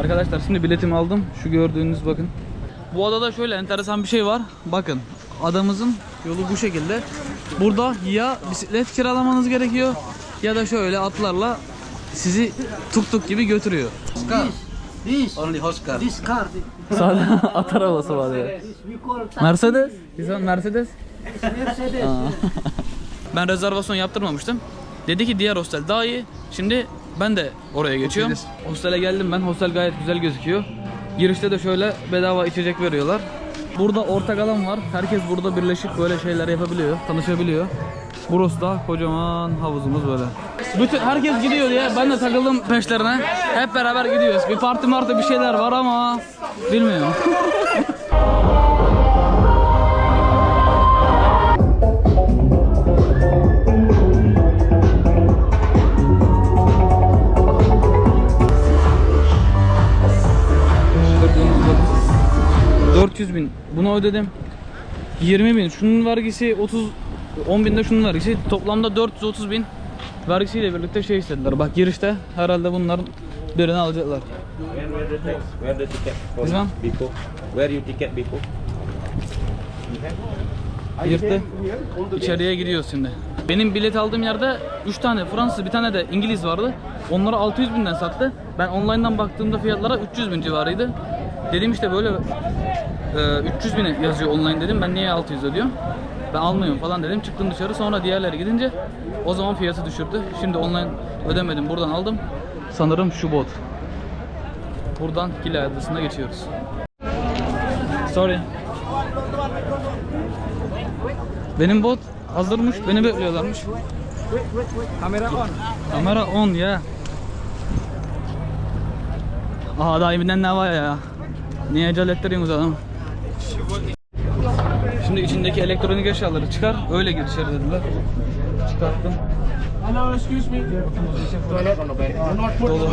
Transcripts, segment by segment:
Arkadaşlar şimdi biletimi aldım. Şu gördüğünüz bakın. Bu adada şöyle enteresan bir şey var. Bakın adamızın yolu bu şekilde. Burada ya bisiklet kiralamanız gerekiyor ya da şöyle atlarla sizi tuk tuk gibi götürüyor. This, Only this car, Sadece at arabası var ya. Mercedes. This one Mercedes. Mercedes. Ben rezervasyon yaptırmamıştım. Dedi ki diğer hostel daha iyi. Şimdi ben de oraya geçiyorum. Hostele geldim ben. Hostel gayet güzel gözüküyor. Girişte de şöyle bedava içecek veriyorlar. Burada ortak alan var. Herkes burada birleşip böyle şeyler yapabiliyor, tanışabiliyor. Burası da kocaman havuzumuz böyle. Bütün herkes gidiyor diye ben de takıldım peşlerine. Hep beraber gidiyoruz. Bir parti martı bir şeyler var ama bilmiyorum. bunu ödedim 20 bin şunun vergisi 30 10 bin de şunun vergisi toplamda 430 bin vergisiyle birlikte şey istediler bak girişte herhalde bunların birini alacaklar the tax? Where the ticket? for This one? Before. Where you ticket before? girdi içeriye giriyoruz şimdi benim bilet aldığım yerde 3 tane Fransız bir tane de İngiliz vardı onları 600 binden sattı ben online'dan baktığımda fiyatlara 300 bin civarıydı dedim işte böyle 300 bin yazıyor online dedim. Ben niye 600 ödüyorum? Ben almıyorum falan dedim. Çıktım dışarı. Sonra diğerleri gidince o zaman fiyatı düşürdü. Şimdi online ödemedim. Buradan aldım. Sanırım şu bot. Buradan Gile Adası'na geçiyoruz. Sorry. Benim bot hazırmış. Beni bekliyorlarmış. Kamera on. Kamera on ya Aha daha evinden ne var ya? Niye acele ettiriyorsunuz adam Şimdi içindeki elektronik eşyaları çıkar öyle gir içeri dediler Çıkarttım Hello, excuse me. Toilet on the bed. Do not put Dolu?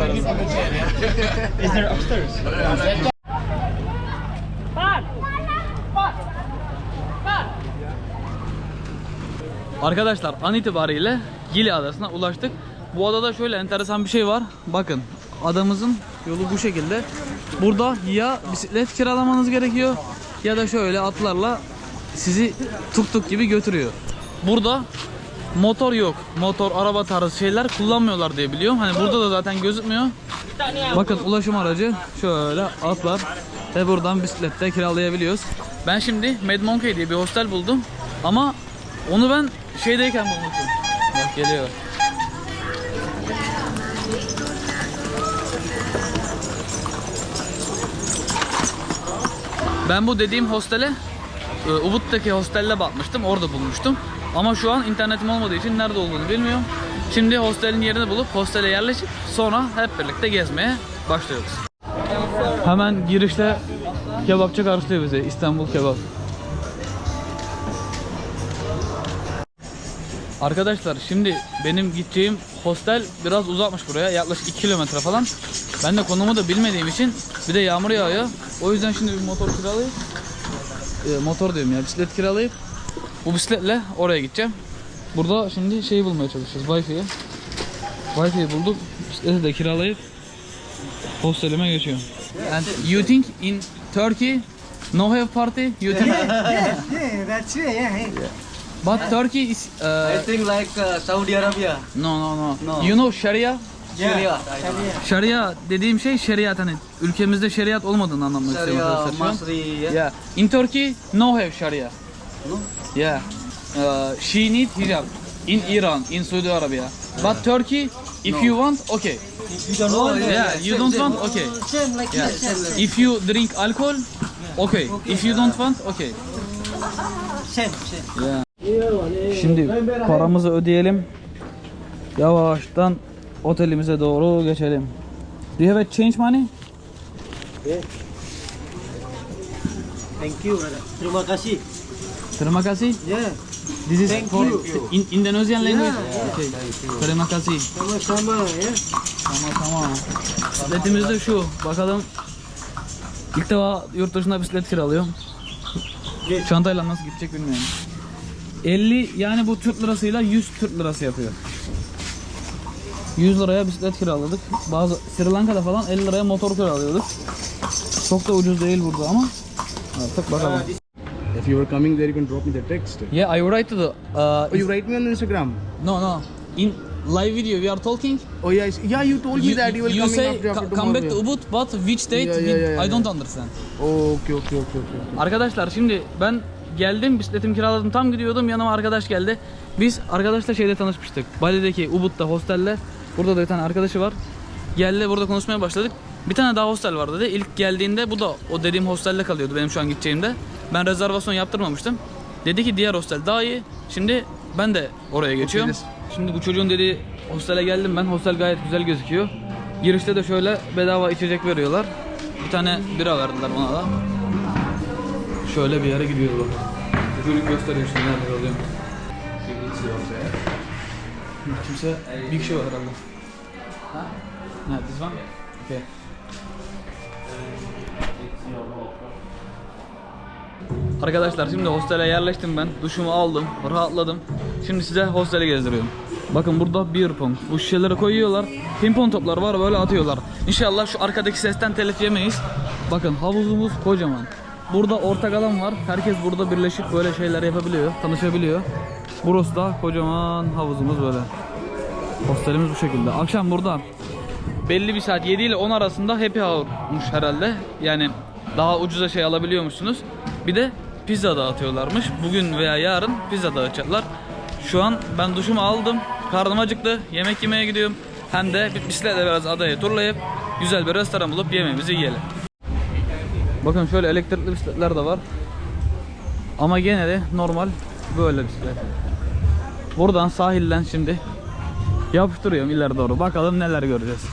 Is there upstairs? Arkadaşlar an itibariyle Gili Adası'na ulaştık. Bu adada şöyle enteresan bir şey var. Bakın adamızın yolu bu şekilde. Burada ya bisiklet kiralamanız gerekiyor ya da şöyle atlarla sizi tuk tuk gibi götürüyor. Burada motor yok. Motor, araba tarzı şeyler kullanmıyorlar diye biliyorum. Hani burada da zaten gözükmüyor. Bakın ulaşım aracı şöyle atlar ve buradan bisiklette kiralayabiliyoruz. Ben şimdi Mad Monkey diye bir hostel buldum. Ama onu ben şeydeyken bulmuştum. Bak geliyor. Ben bu dediğim hostele e, Ubud'daki hostelle bakmıştım. Orada bulmuştum. Ama şu an internetim olmadığı için nerede olduğunu bilmiyorum. Şimdi hostelin yerini bulup hostele yerleşip sonra hep birlikte gezmeye başlıyoruz. Hemen girişte kebapçı karşılıyor bizi. İstanbul kebap. Arkadaşlar şimdi benim gideceğim hostel biraz uzakmış buraya. Yaklaşık 2 kilometre falan. Ben de konumu da bilmediğim için bir de yağmur yağıyor. O yüzden şimdi bir motor kiralayıp e, motor diyorum ya bisiklet kiralayıp bu bisikletle oraya gideceğim. Burada şimdi şeyi bulmaya çalışıyoruz Wi-Fi'yi. Wi-Fi'yi bulduk. Bisikleti de kiralayıp hostelime geçiyorum. And you think in Turkey no have party? You think? Yeah, that's it. Yeah, yeah. But Turkey is uh, I think like uh, Saudi Arabia. no no no. No. You know Sharia? Sharia. Şeria dediğim şey şeriat hani ülkemizde şeriat olmadığını anlamak istiyorum Sharia, arkadaşlar şu an. Masri. Yeah. In Turkey no have Sharia. No? Yeah. Uh, she need hijab in Iran, in Saudi Arabia. But Turkey, if you want, okay. You don't know? Yeah, you don't want, okay. Same like Yeah. that. Same, like- If you drink alcohol, okay. If you don't want, okay. same, same. Şimdi paramızı ödeyelim. Yavaştan otelimize doğru geçelim. Do you have a change money? Thank you, brother. Terima kasih. Terima kasih. Yeah. This is Thank for you. in Indonesian language. Yeah, Okay. Terima kasih. Sama-sama ya. Tamam. Biletimiz de şu. Bakalım. İlk defa yurt dışında bisiklet kiralıyorum. Çantayla nasıl gidecek bilmiyorum. 50 yani bu Türk lirasıyla 100 Türk lirası yapıyor. 100 liraya bisiklet kiraladık. Bazı Sri Lanka'da falan 50 liraya motor kiralıyorduk. Çok da ucuz değil burada ama artık bakalım. If you are coming there, you can drop me the text. Yeah, I write to the uh, Oh, you write me on Instagram. no no in live video we are talking. Oh yeah, yeah. You told me that you were you coming say after, after "Co- come back to. Ubud but which date Yeah, we- yeah, yeah, I yeah. don't understand. Oh, okay, okay, okay, okay. Arkadaşlar şimdi ben geldim bisikletimi kiraladım tam gidiyordum yanıma arkadaş geldi. Biz arkadaşla şeyde tanışmıştık. Bali'deki Ubud'da hostelle. Burada da bir tane arkadaşı var. Geldi burada konuşmaya başladık. Bir tane daha hostel var dedi. İlk geldiğinde bu da o dediğim hostelde kalıyordu benim şu an gideceğimde. Ben rezervasyon yaptırmamıştım. Dedi ki diğer hostel daha iyi. Şimdi ben de oraya geçiyorum. Şimdi bu çocuğun dediği hostele geldim ben. Hostel gayet güzel gözüküyor. Girişte de şöyle bedava içecek veriyorlar. Bir tane bira verdiler bana da. Şöyle bir yere gidiyoruz bak. Bu Çocuk gösteriyor şimdi nerede oluyor. Kimse bir kişi var herhalde. Ha? Ne, this one? Okay. Arkadaşlar şimdi hostele yerleştim ben. Duşumu aldım, rahatladım. Şimdi size hosteli gezdiriyorum. Bakın burada beer pong. Bu şişeleri koyuyorlar. Pimpon toplar var böyle atıyorlar. İnşallah şu arkadaki sesten telif yemeyiz. Bakın havuzumuz kocaman. Burada ortak alan var. Herkes burada birleşip böyle şeyler yapabiliyor, tanışabiliyor. Burası da kocaman havuzumuz böyle. Hostelimiz bu şekilde. Akşam burada belli bir saat 7 ile 10 arasında happy hour'muş herhalde. Yani daha ucuza şey alabiliyormuşsunuz. Bir de pizza dağıtıyorlarmış. Bugün veya yarın pizza dağıtacaklar. Şu an ben duşumu aldım. Karnım acıktı. Yemek yemeye gidiyorum. Hem de bir bisikletle biraz adayı turlayıp güzel bir restoran bulup yemeğimizi yiyelim. Bakın şöyle elektrikli bisikletler de var. Ama gene de normal böyle bisiklet. Buradan sahilden şimdi yapıştırıyorum ileri doğru. Bakalım neler göreceğiz.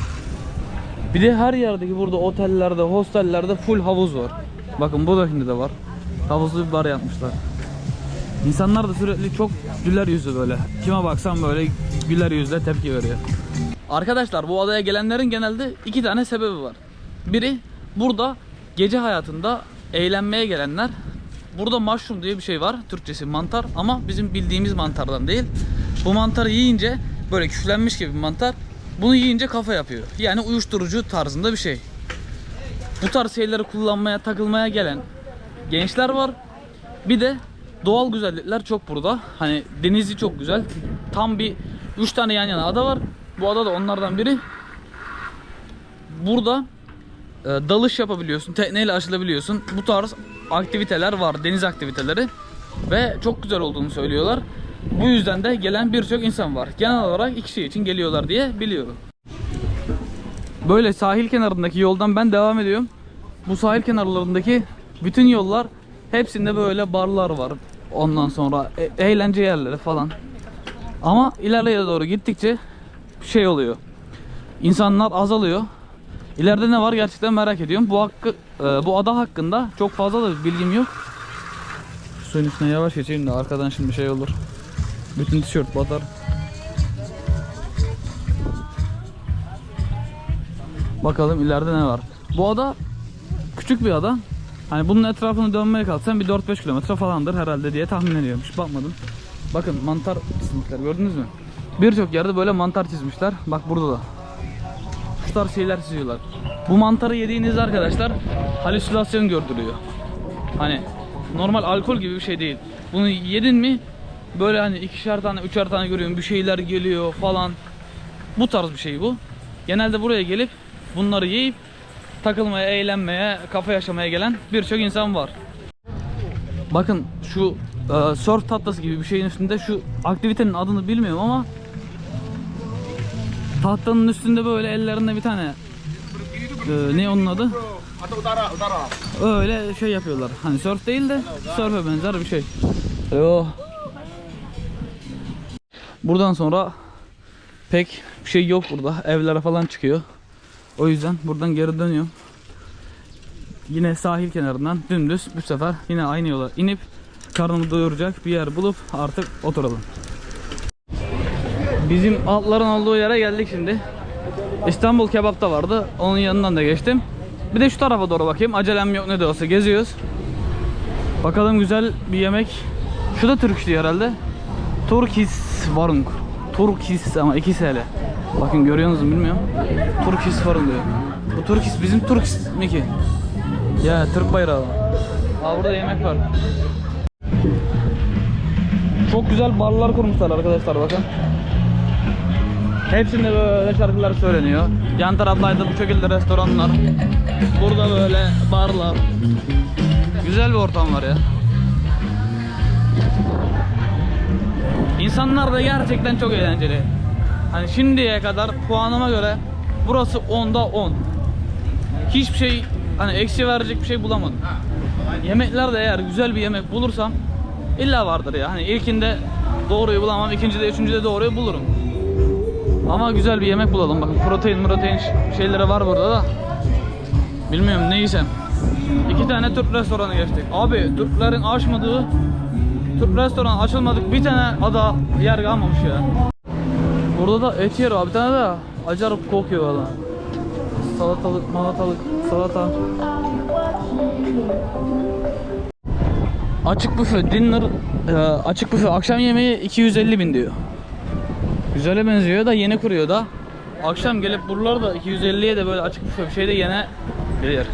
Bir de her yerdeki burada otellerde, hostellerde full havuz var. Bakın bu da şimdi de var. Havuzlu bir bar yapmışlar. İnsanlar da sürekli çok güler yüzlü böyle. Kime baksam böyle güler yüzle tepki veriyor. Arkadaşlar bu adaya gelenlerin genelde iki tane sebebi var. Biri burada gece hayatında eğlenmeye gelenler. Burada mushroom diye bir şey var. Türkçesi mantar ama bizim bildiğimiz mantardan değil. Bu mantarı yiyince böyle küflenmiş gibi bir mantar. Bunu yiyince kafa yapıyor. Yani uyuşturucu tarzında bir şey. Bu tarz şeyleri kullanmaya, takılmaya gelen gençler var. Bir de doğal güzellikler çok burada. Hani denizi çok güzel. Tam bir 3 tane yan yana ada var. Bu ada da onlardan biri. Burada e, dalış yapabiliyorsun, tekneyle aşılabiliyorsun. Bu tarz aktiviteler var, deniz aktiviteleri ve çok güzel olduğunu söylüyorlar. Bu yüzden de gelen birçok insan var. Genel olarak iki şey için geliyorlar diye biliyorum. Böyle sahil kenarındaki yoldan ben devam ediyorum. Bu sahil kenarlarındaki bütün yollar hepsinde böyle barlar var. Ondan sonra e- eğlence yerleri falan. Ama ileriye doğru gittikçe şey oluyor. İnsanlar azalıyor. İleride ne var gerçekten merak ediyorum. Bu hakkı e, bu ada hakkında çok fazla da bilgim yok. Suyun üstüne yavaş geçeyim de arkadan şimdi şey olur. Bütün tişört batar. Bakalım ileride ne var. Bu ada küçük bir ada. Hani bunun etrafını dönmeye kalksan bir 4-5 kilometre falandır herhalde diye tahmin ediyorum. Hiç bakmadım. Bakın mantar çizmişler gördünüz mü? Birçok yerde böyle mantar çizmişler. Bak burada da. Tarz şeyler çiziyorlar. Bu mantarı yediğinizde arkadaşlar halüsinasyon gördürüyor. Hani normal alkol gibi bir şey değil. Bunu yedin mi böyle hani ikişer tane üçer tane görüyorum bir şeyler geliyor falan. Bu tarz bir şey bu. Genelde buraya gelip bunları yiyip takılmaya, eğlenmeye, kafa yaşamaya gelen birçok insan var. Bakın şu e, surf tahtası gibi bir şeyin üstünde şu aktivitenin adını bilmiyorum ama tahtanın üstünde böyle ellerinde bir tane e, ne onun adı? Öyle şey yapıyorlar. Hani surf değil de surf'e benzer bir şey. Yo. Buradan sonra pek bir şey yok burada. Evlere falan çıkıyor. O yüzden buradan geri dönüyorum. Yine sahil kenarından dümdüz bu sefer yine aynı yola inip karnımı doyuracak bir yer bulup artık oturalım. Bizim altların olduğu yere geldik şimdi. İstanbul kebap da vardı. Onun yanından da geçtim. Bir de şu tarafa doğru bakayım. Acelem yok ne de olsa geziyoruz. Bakalım güzel bir yemek. Şu da Türk işi herhalde. Turkis Varung. Turkis ama 2 TL. Bakın görüyorsunuz mu bilmiyorum. Turkis fırın diyor. Bu Turkis bizim Turkis mi ki? Ya Türk bayrağı. Aa burada yemek var. Çok güzel barlar kurmuşlar arkadaşlar bakın. Hepsinde böyle şarkılar söyleniyor. Yan taraflarda bu şekilde restoranlar. Burada böyle barlar. Güzel bir ortam var ya. İnsanlar da gerçekten çok eğlenceli. Hani şimdiye kadar puanıma göre burası 10'da 10. Hiçbir şey hani eksi verecek bir şey bulamadım. Yemeklerde eğer güzel bir yemek bulursam illa vardır ya. Hani ilkinde doğruyu bulamam, ikincide, üçüncüde doğruyu bulurum. Ama güzel bir yemek bulalım. Bakın protein, protein şeyleri var burada da. Bilmiyorum ne. İki tane Türk restoranı geçtik. Abi Türklerin açmadığı Türk restoran açılmadık bir tane ada yer kalmamış ya. Burada da et yer var bir tane de acayip kokuyor valla. Salatalık, malatalık, salata. Açık büfe dinner, e, açık büfe akşam yemeği 250 bin diyor. Güzele benziyor da yeni kuruyor da. Akşam gelip buralarda 250'ye de böyle açık bir şey de yine gelir.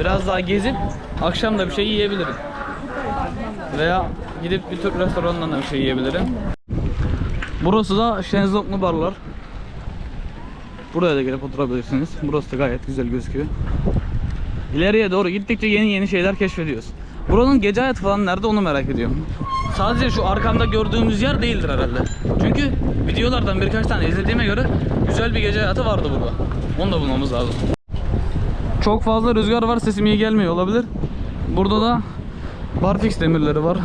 Biraz daha gezip akşam da bir şey yiyebilirim. Veya gidip bir Türk restoranından da bir şey yiyebilirim. Burası da şezlonglu barlar. Buraya da gelip oturabilirsiniz. Burası da gayet güzel gözüküyor. İleriye doğru gittikçe yeni yeni şeyler keşfediyoruz. Buranın gece hayatı falan nerede onu merak ediyorum. Sadece şu arkamda gördüğümüz yer değildir herhalde. Çünkü videolardan birkaç tane izlediğime göre güzel bir gece hayatı vardı burada. Onu da bulmamız lazım. Çok fazla rüzgar var sesim iyi gelmiyor olabilir. Burada da barfix demirleri var.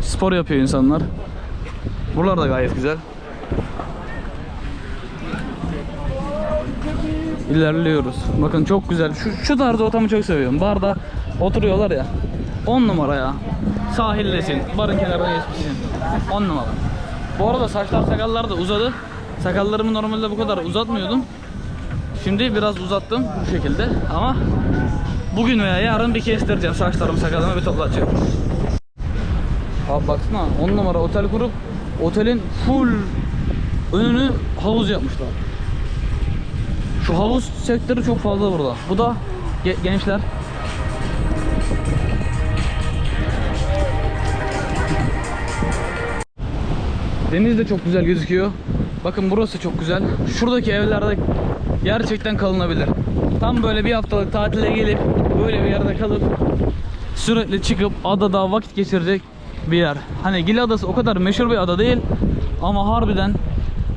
Spor yapıyor insanlar. Buralar da gayet güzel. İlerliyoruz. Bakın çok güzel. Şu, şu tarz ortamı çok seviyorum. Barda oturuyorlar ya. 10 numara ya. Sahildesin. Barın kenarına geçmişsin. 10 numara. Bu arada saçlar sakallar da uzadı. Sakallarımı normalde bu kadar uzatmıyordum. Şimdi biraz uzattım bu şekilde ama bugün veya yarın bir kestireceğim saçlarımı sakalımı bir toplatacağım. Abi baksana 10 numara otel kurup otelin full önünü havuz yapmışlar. Şu havuz sektörü çok fazla burada. Bu da ge- gençler. Deniz de çok güzel gözüküyor. Bakın burası çok güzel. Şuradaki evlerde gerçekten kalınabilir. Tam böyle bir haftalık tatile gelip böyle bir yerde kalıp sürekli çıkıp adada vakit geçirecek bir yer. Hani Gili Adası o kadar meşhur bir ada değil ama harbiden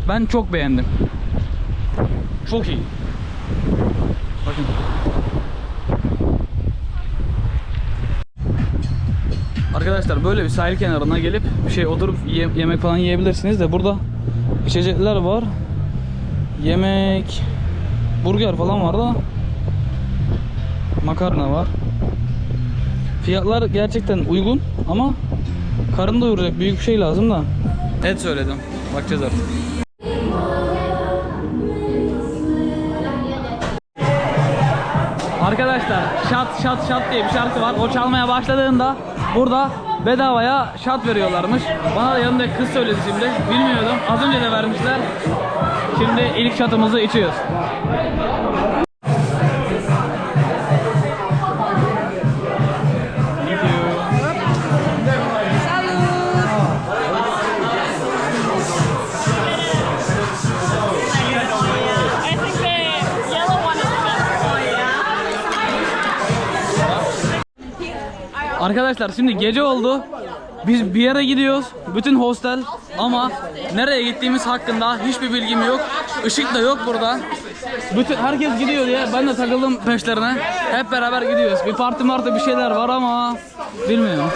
ben çok beğendim. Çok iyi. Bakın. Arkadaşlar böyle bir sahil kenarına gelip şey oturup ye- yemek falan yiyebilirsiniz de burada içecekler var. Yemek, burger falan var da makarna var. Fiyatlar gerçekten uygun ama karın doyuracak büyük bir şey lazım da. Et söyledim. Bakacağız artık. Arkadaşlar şat şat şat diye bir şarkı var. O çalmaya başladığında burada bedavaya şat veriyorlarmış. Bana da yanındaki kız söyledi şimdi. Bilmiyordum. Az önce de vermişler. Şimdi ilk şatımızı içiyoruz. Arkadaşlar şimdi gece oldu. Biz bir yere gidiyoruz. Bütün hostel ama nereye gittiğimiz hakkında hiçbir bilgim yok. Işık da yok burada. Bütün herkes gidiyor diye ben de takıldım peşlerine. Hep beraber gidiyoruz. Bir parti martı bir şeyler var ama bilmiyorum.